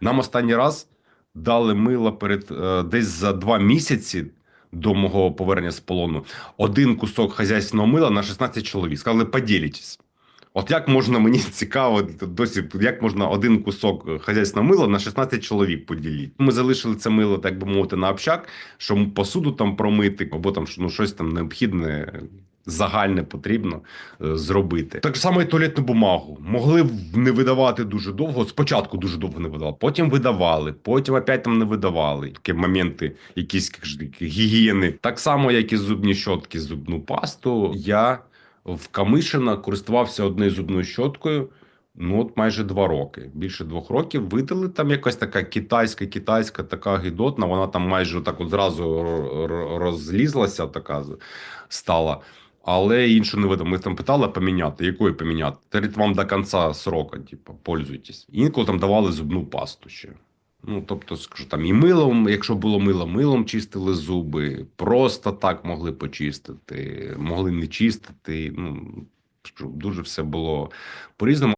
Нам останній раз дали мило перед е, десь за два місяці до мого повернення з полону один кусок хазяйського мила на 16 чоловік. Сказали, поділітесь. От як можна мені цікаво досі, як можна один кусок хазяйського мила на 16 чоловік поділити? Ми залишили це мило, так би мовити, на общак, щоб посуду там промити, або там ну, щось там необхідне. Загальне потрібно е, зробити. Так само і туалетну бумагу. Могли не видавати дуже довго. Спочатку дуже довго не видавали, потім видавали, потім опять там не видавали. Такі моменти, якісь як гігієни. Так само, як і зубні щотки, зубну пасту. Я в Камишина користувався однією зубною щоткою. Ну, от майже два роки. Більше двох років видали там якась така китайська, китайська, така гідотна. Вона там майже так от зразу розлізлася, така стала. Але іншу не видав. Ми там питали поміняти. якою поміняти? Та вам до кінця срока, типу, пользуйтесь. Інколи там давали зубну пасту ще. Ну, тобто, скажу, там і милом, якщо було мило, милом чистили зуби, просто так могли почистити, могли не чистити. Ну, скажу, дуже все було по-різному.